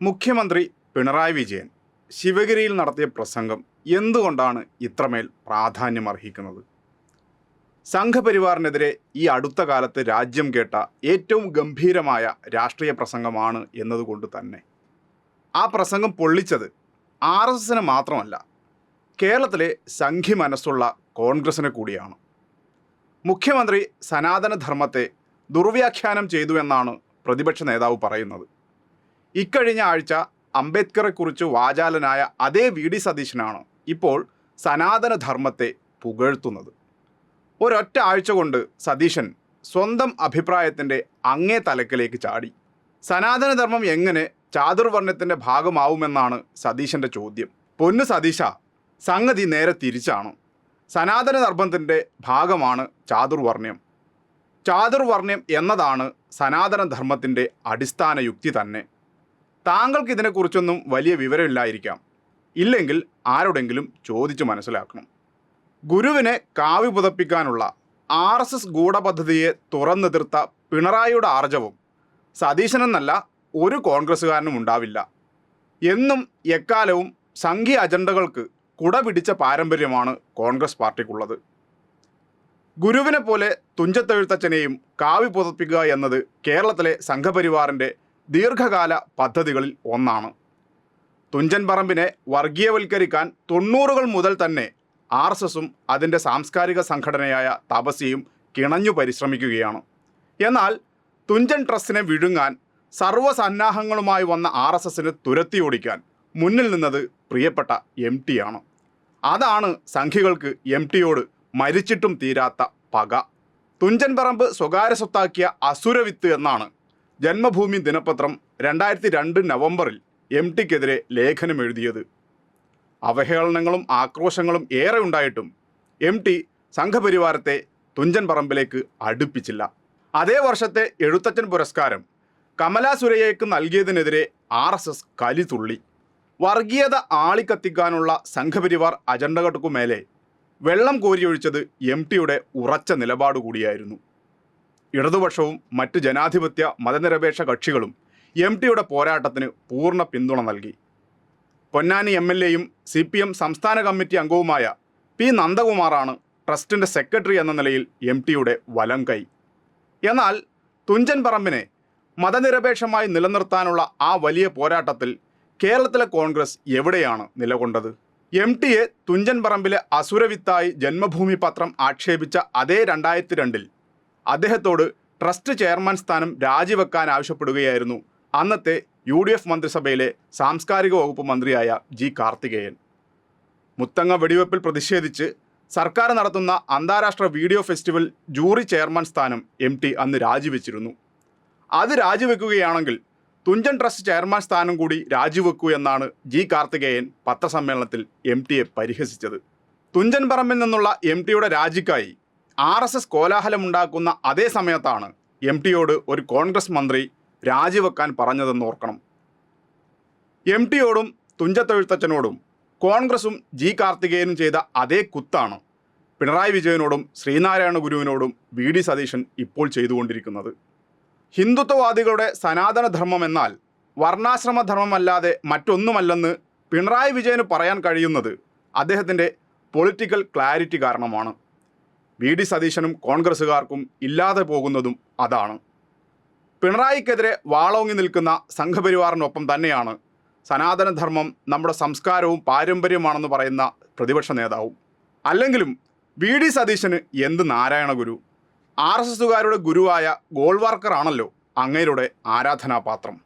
മുഖ്യമന്ത്രി പിണറായി വിജയൻ ശിവഗിരിയിൽ നടത്തിയ പ്രസംഗം എന്തുകൊണ്ടാണ് ഇത്രമേൽ പ്രാധാന്യമർഹിക്കുന്നത് സംഘപരിവാറിനെതിരെ ഈ അടുത്ത കാലത്ത് രാജ്യം കേട്ട ഏറ്റവും ഗംഭീരമായ രാഷ്ട്രീയ പ്രസംഗമാണ് എന്നതുകൊണ്ട് തന്നെ. ആ പ്രസംഗം പൊള്ളിച്ചത് ആർ എസ് എസിന് മാത്രമല്ല കേരളത്തിലെ സംഘി മനസ്സുള്ള കോൺഗ്രസിനെ കൂടിയാണ്. മുഖ്യമന്ത്രി സനാതനധർമ്മത്തെ ദുർവ്യാഖ്യാനം ചെയ്തു എന്നാണ് പ്രതിപക്ഷ നേതാവ് പറയുന്നത്. ഇക്കഴിഞ്ഞ ആഴ്ച അംബേദ്കറെ കുറിച്ച് വാചാലനായ അതേ വി ഡി സതീശനാണ് ഇപ്പോൾ സനാതനധർമ്മത്തെ പുകഴ്ത്തുന്നത്. ഒരൊറ്റ ആഴ്ച കൊണ്ട് സതീശൻ സ്വന്തം അഭിപ്രായത്തിന്റെ അങ്ങേ തലക്കിലേക്ക് ചാടി. സനാതനധർമ്മം എങ്ങനെ ചാതുർവർണത്തിന്റെ ഭാഗമാവുമെന്നാണ് സതീശന്റെ ചോദ്യം. പൊന്നു സതീശ സംഗതി നേരെ തിരിച്ചാണ്. സനാതനധർമ്മത്തിന്റെ ഭാഗമാണ് ചാതുർവർണ്യം ചാതുർവർണ്യം എന്നതാണ് സനാതനധർമ്മത്തിന്റെ അടിസ്ഥാന യുക്തി തന്നെ. താങ്കൾക്ക് ഇതിനെക്കുറിച്ചൊന്നും വലിയ വിവരമില്ലായിരിക്കാം. ഇല്ലെങ്കിൽ ആരോടെങ്കിലും ചോദിച്ച് മനസ്സിലാക്കണം. ഗുരുവിനെ കാവി പുതപ്പിക്കാനുള്ള ആർ എസ് എസ് ഗൂഢപദ്ധതിയെ തുറന്നെതിർത്ത പിണറായിയുടെ ആർജവും സതീശനെന്നല്ല ഒരു കോൺഗ്രസ്സുകാരനും ഉണ്ടാവില്ല. എന്നും എക്കാലവും സംഘീയ അജണ്ടകൾക്ക് കുട പിടിച്ച പാരമ്പര്യമാണ് കോൺഗ്രസ് പാർട്ടിക്കുള്ളത്. ഗുരുവിനെ പോലെ തുഞ്ചത്തെഴുത്തച്ഛനെയും കാവി പുതപ്പിക്കുക എന്നത് കേരളത്തിലെ സംഘപരിവാറിന്റെ ദീർഘകാല പദ്ധതികളിൽ ഒന്നാണ്. തുഞ്ചൻ പറമ്പിനെ വർഗീയവൽക്കരിക്കാൻ തൊണ്ണൂറുകൾ മുതൽ തന്നെ ആർ എസ് എസും അതിന്റെ സാംസ്കാരിക സംഘടനയായ തപസ്യയും കിണഞ്ഞു പരിശ്രമിക്കുകയാണ്. എന്നാൽ തുഞ്ചൻ ട്രസ്റ്റിനെ വിഴുങ്ങാൻ സർവസന്നാഹങ്ങളുമായി വന്ന ആർ എസ് എസിന് തുരത്തിയോടിക്കാൻ മുന്നിൽ നിന്നത് പ്രിയപ്പെട്ട എം ആണ്. അതാണ് സംഘികൾക്ക് എം ടിയോട് മരിച്ചിട്ടും തീരാത്ത പക. തുഞ്ചൻ പറമ്പ് സ്വകാര്യ സ്വത്താക്കിയ അസുരവിത്ത് എന്നാണ് ജന്മഭൂമി ദിനപത്രം രണ്ടായിരത്തി രണ്ട് നവംബറിൽ എം ടിക്കെതിരെ ലേഖനം എഴുതിയത്. അവഹേളനങ്ങളും ആക്രോശങ്ങളും ഏറെ ഉണ്ടായിട്ടും എം ടി സംഘപരിവാരത്തെ തുഞ്ചൻ പറമ്പിലേക്ക് അടുപ്പിച്ചില്ല. അതേ വർഷത്തെ എഴുത്തച്ഛൻ പുരസ്കാരം കമലാ സുരയ്യയ്ക്ക് നൽകിയതിനെതിരെ ആർ എസ് എസ് കലിതുള്ളി വർഗീയത ആളിക്കത്തിക്കാനുള്ള സംഘപരിവാർ അജണ്ടകൾക്കുമേലെ വെള്ളം കോരിയൊഴിച്ചത് എം ടിയുടെ ഉറച്ച നിലപാട് കൂടിയായിരുന്നു ഇടതുപക്ഷവും മറ്റ് ജനാധിപത്യ മതനിരപേക്ഷ കക്ഷികളും എം ടിയുടെ പോരാട്ടത്തിന് പൂർണ പിന്തുണ നൽകി. പൊന്നാനി എം എൽ എയും സി പി എം സംസ്ഥാന കമ്മിറ്റി അംഗവുമായ പി നന്ദകുമാറാണ് ട്രസ്റ്റിന്റെ സെക്രട്ടറി എന്ന നിലയിൽ എം ടിയുടെ വലം കൈ. എന്നാൽ തുഞ്ചൻ പറമ്പിനെ മതനിരപേക്ഷമായി നിലനിർത്താനുള്ള ആ വലിയ പോരാട്ടത്തിൽ കേരളത്തിലെ കോൺഗ്രസ് എവിടെയാണ് നിലകൊണ്ടത്? എം ടിയെ തുഞ്ചൻ പറമ്പിലെ അസുരവിത്തായി ജന്മഭൂമി പത്രം ആക്ഷേപിച്ച അതേ രണ്ടായിരത്തി രണ്ടിൽ അദ്ദേഹത്തോട് ട്രസ്റ്റ് ചെയർമാൻ സ്ഥാനം രാജിവെക്കാൻ ആവശ്യപ്പെടുകയായിരുന്നു. അന്നത്തെ യു ഡി എഫ് മന്ത്രിസഭയിലെ സാംസ്കാരിക വകുപ്പ് മന്ത്രിയായ ജി കാർത്തികേയൻ. മുത്തങ്ങ വെടിവെപ്പിൽ പ്രതിഷേധിച്ച് സർക്കാർ നടത്തുന്ന അന്താരാഷ്ട്ര വീഡിയോ ഫെസ്റ്റിവൽ ജൂറി ചെയർമാൻ സ്ഥാനം എം ടി അന്ന് രാജിവെച്ചിരുന്നു. അത് രാജിവെക്കുകയാണെങ്കിൽ തുഞ്ചൻ ട്രസ്റ്റ് ചെയർമാൻ സ്ഥാനം കൂടി രാജിവെക്കൂ എന്നാണ് ജി കാർത്തികേയൻ പത്രസമ്മേളനത്തിൽ എം ടിയെ പരിഹസിച്ചത്. തുഞ്ചൻ പറമ്പിൽ നിന്നുള്ള എം ടിയുടെ രാജിക്കായി ആർ എസ് എസ് കോലാഹലമുണ്ടാക്കുന്ന അതേ സമയത്താണ് എം ടിയോട് ഒരു കോൺഗ്രസ് മന്ത്രി രാജിവെക്കാൻ പറഞ്ഞതെന്ന് ഓർക്കണം. എം ടിയോടും തുഞ്ചത്തെഴുത്തച്ഛനോടും കോൺഗ്രസും ജി കാർത്തികേയനും ചെയ്ത അതേ കുത്താണ് പിണറായി വിജയനോടും ശ്രീനാരായണ ഗുരുവിനോടും വി ഡി സതീശൻ ഇപ്പോൾ ചെയ്തുകൊണ്ടിരിക്കുന്നത്. ഹിന്ദുത്വവാദികളുടെ സനാതനധർമ്മം എന്നാൽ വർണാശ്രമധർമ്മമല്ലാതെ മറ്റൊന്നുമല്ലെന്ന് പിണറായി വിജയന് പറയാൻ കഴിയുന്നത് അദ്ദേഹത്തിന്റെ പൊളിറ്റിക്കൽ ക്ലാരിറ്റി കാരണമാണ്. വി ഡി സതീശനും കോൺഗ്രസ്സുകാർക്കും ഇല്ലാതെ പോകുന്നതും അതാണ്. പിണറായിക്കെതിരെ വാളോങ്ങി നിൽക്കുന്ന സംഘപരിവാറിനൊപ്പം തന്നെയാണ് സനാതനധർമ്മം നമ്മുടെ സംസ്കാരവും പാരമ്പര്യമാണെന്ന് പറയുന്ന പ്രതിപക്ഷ നേതാവും. അല്ലെങ്കിലും വി ഡി സതീശന് എന്ത് നാരായണ ഗുരു? ആർ എസ് എസുകാരുടെ ഗുരുവായ ഗോൾവാർക്കർ ആണല്ലോ ആരാധനാപാത്രം.